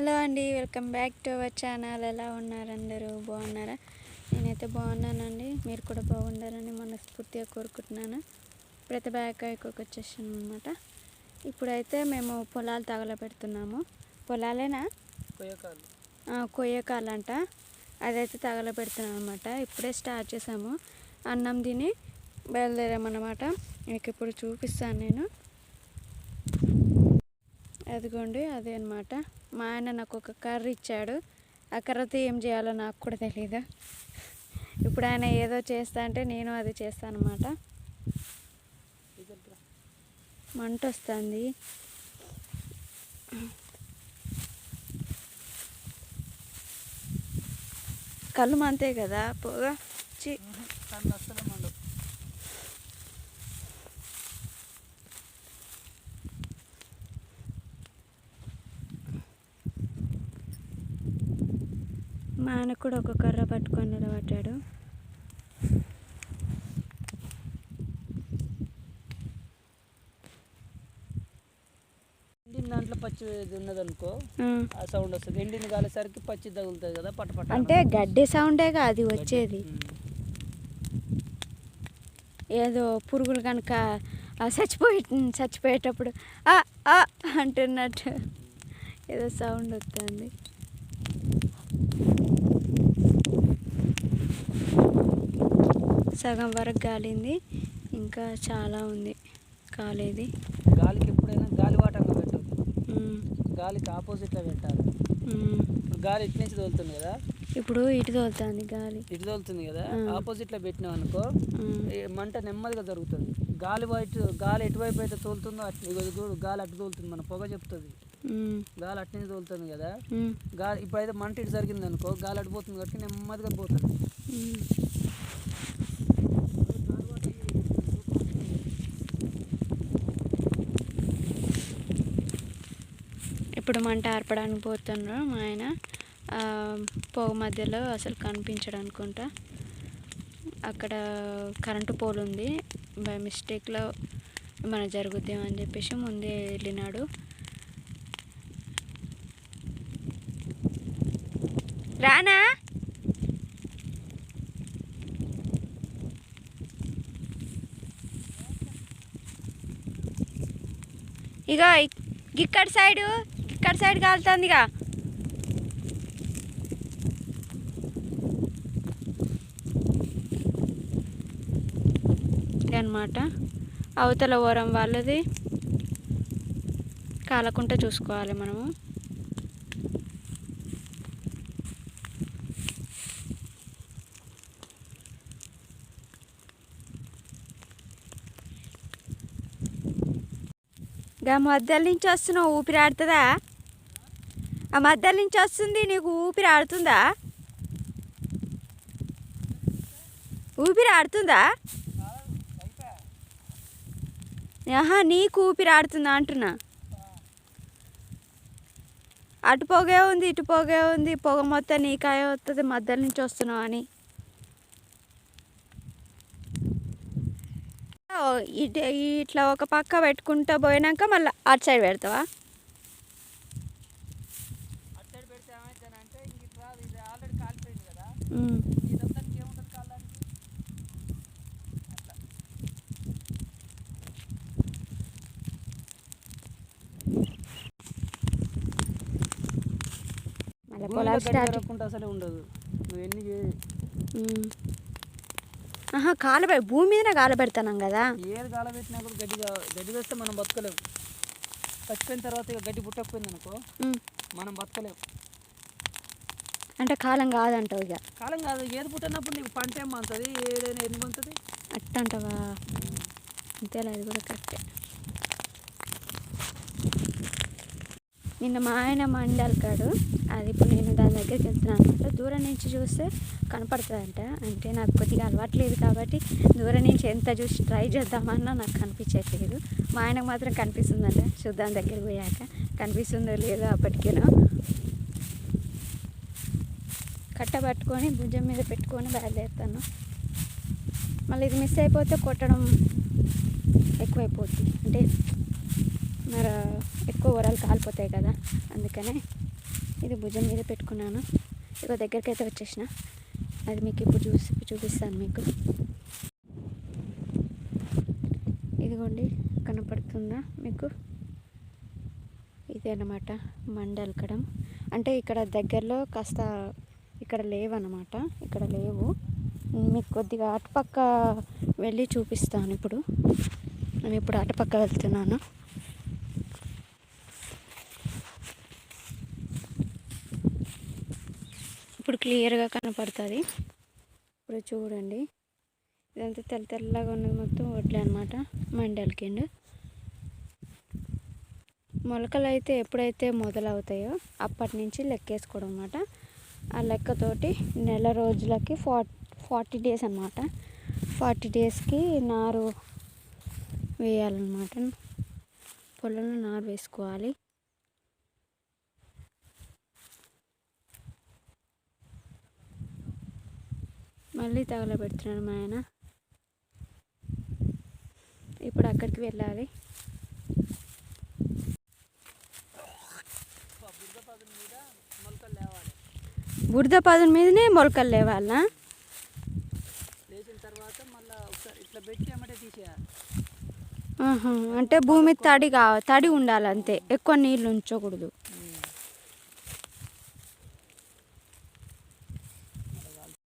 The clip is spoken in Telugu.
హలో అండి welcome back to our channel. ఎలా ఉన్నారు అందరూ? బాగున్నారా? నేనైతే బాగున్నానండి. మీరు కూడా బాగుండాలని మనస్ఫూర్తిగా కోరుకుంటున్నాను. ప్రతి బ్యాకాయకు వచ్చేసాను అనమాట ఇప్పుడైతే మేము పొలాలు తగలబెడుతున్నాము. పొలాలేనా? కొయ్యకాలంట అదైతే తగలబెడుతున్నాం అనమాట ఇప్పుడే స్టార్ట్ చేసాము. అన్నం తిని బయలుదేరామన్నమాట మీకు ఇప్పుడు చూపిస్తాను నేను. అదిగోండి అదే అనమాట మా ఆయన నాకు ఒక కర్ర ఇచ్చాడు. ఆ కర్రతో ఏం చేయాలో నాకు కూడా తెలియదు ఇప్పుడు ఆయన ఏదో చేస్తా అంటే నేను అది చేస్తాను అనమాట మంట వస్తుంది. కళ్ళు మంతే కదా పొగ. చి. మా ఆయన కూడా ఒక కర్ర పట్టుకొని నిలబడ్డాడు. దాంట్లో పచ్చి ఇది ఉన్నదనుకో ఆ, సౌండ్ వస్తుంది. ఎండిన కాలేసరికి పచ్చి తగులుతుంది కదా పట పట అంటే గడ్డి సౌండేగా అది. వచ్చేది. ఏదో పురుగులు కనుక చచ్చిపోయి చచ్చిపోయేటప్పుడు ఆ ఆ అంటున్నట్టు ఏదో సౌండ్ వస్తుంది. సగం వరకు గాలింది. ఇంకా చాలా ఉంది. కాలేది. గాలికి ఎప్పుడైనా గాలి వాటంగా పెట్టదు ఉమ్, గాలికి ఆపోజిట్లో పెట్టాలి. గాలి ఇటు నుంచి తోలుతుంది కదా? ఇప్పుడు ఇటు తోలుతుంది గాలి. ఇటు తోలుతుంది కదా. ఆపోజిట్లో పెట్టినాం అనుకో మంట నెమ్మదిగా జరుగుతుంది. గాలి వైపు గాలి ఎటువైపు అయితే తోలుతుందో అటు గాలి అటు తోలుతుంది. మన పొగ చెప్తుంది. గాలి అటు నుంచి తోలుతుంది కదా? గాలి ఇప్పుడైతే మంట ఇటు జరిగింది అనుకో గాలి అటు పోతుంది కాబట్టి నెమ్మదిగా పోతుంది. ఇప్పుడు మంట ఆర్పడానికి పోతున్నారు మా ఆయన పొగ మధ్యలో అసలు కనిపించడు అనుకుంటా అక్కడ కరెంటు పోల్ ఉంది. బై మిస్టేక్లో మన జరుగుద్దేమో అని చెప్పేసి ముందే వెళ్ళినాడు. రానా? ఇగో ఇక్కడ సైడు. అటు సైడ్ కాలుతుందిగా. అనమాట అవతల ఓరం వాళ్ళది. కాలకుండా చూసుకోవాలి మనము. గా మధ్యలో నుంచి వస్తున్నావు ఊపిరి ఆడుతుందా? ఆ మధ్యలో నుంచి వస్తుంది నీకు ఊపిరి ఆడుతుందా? ఊపిరి ఆడుతుందా? ఆహా నీకు ఊపిరి ఆడుతుందా అంటున్నా. అటు పొగే ఉంది ఇటు పొగే ఉంది పొగ మొత్తం నీకాయ వస్తుంది మధ్యలో నుంచి వస్తున్నావు అని. ఇట్లా ఒక పక్క పెట్టుకుంటా పోయినాక మళ్ళీ అటు సైడ్ పెడతావా అటు సైడ్ పెడితే ఏమైందంటే ఇంక ఇటు రాదు ఇది ఆల్రెడీ కాలిపోయింది కదా ఉమ్. ఇదంతా ఏముంటుంది కాలానికి అట్లా మళ్ళీ భూమిలో పొలాలు స్టార్ట్ అసలే ఉండదు నువ్వు ఎన్ని. ఆహా కాలు భూమి మీదనే కాలు పెడతాం కదా ఏది గాల పెట్టినా కూడా గడ్డి గడ్డి వేస్తే మనం బతకలేము చచ్చిపోయిన తర్వాత ఇక గడ్డి పుట్టకపోయింది అనుకో. మనం బతకలేము అంటే కాలం కాదంటావు ఇక. కాలం కాదు ఏది పుట్టినప్పుడు నీకు పంట ఏం పంతుంది ఏదైనా ఎన్ని పంతుంది అట్టంటావా? అంతేలా అది కూడా కరెక్టే. నిన్న మా ఆయన మండల్ కాడు అది ఇప్పుడు నేను దాని దగ్గరికి వెళ్తున్నాను అనమాట. దూరం నుంచి చూస్తే కనపడుతుందంట. అంటే నాకు కొద్దిగా అలవాట్లేదు కాబట్టి దూరం నుంచి ఎంత చూసి ట్రై చేద్దామన్నా నాకు కనిపించట్లేదు. మా ఆయనకు మాత్రం కనిపిస్తుందంట. చూద్దాం దగ్గరికి పోయాక. కనిపిస్తుందో లేదో అప్పటికేనో. కట్ట పట్టుకొని భుజం మీద పెట్టుకొని బయలుదేరుతాను. మళ్ళీ ఇది మిస్ అయిపోతే కొట్టడం ఎక్కువైపోతుంది అంటే మరి ఎక్కువ వరాలు కాలిపోతాయి కదా అందుకనే ఇది భుజం మీద పెట్టుకున్నాను. ఇక దగ్గరికి అయితే వచ్చేసిన. అది మీకు ఇప్పుడు చూసి చూపిస్తాను మీకు. ఇదిగోండి కనపడుతుందా మీకు? ఇదే అన్నమాట మండలకడం. అంటే ఇక్కడ దగ్గరలో కాస్త ఇక్కడ లేవన్నమాట ఇక్కడ లేవు. మీకు కొద్దిగా అటుపక్క వెళ్ళి చూపిస్తాను ఇప్పుడు. నేను ఇప్పుడు అటుపక్క వెళ్తున్నాను. ఇప్పుడు క్లియర్గా కనపడుతుంది. ఇప్పుడు చూడండి. ఇదంతా తెల్ల తెల్లగా ఉన్నది మొత్తం వడ్లే అనమాట మండలకిండు మొలకలు అయితే ఎప్పుడైతే మొదలవుతాయో అప్పటి నుంచి లెక్కేసుకోవడం అనమాట ఆ లెక్కతోటి నెల రోజులకి ఫార్ ఫార్టీ డేస్ అనమాట ఫార్టీ డేస్కి నారు వేయాలన్నమాట. పొలంలో నారు వేసుకోవాలి. మళ్ళీ తగలబెడుతున్నాడు మా ఆయన. ఇప్పుడు అక్కడికి వెళ్ళాలి బురద పదును మీద మొలకలు లేవాలి బురద పదును మీదనే మొలకలు లేవాలనా లేచిన తర్వాత మళ్ళీ తీసేయాలి అంటే భూమి తడి కా తడి ఉండాలి అంతే ఎక్కువ నీళ్ళు ఉంచకూడదు.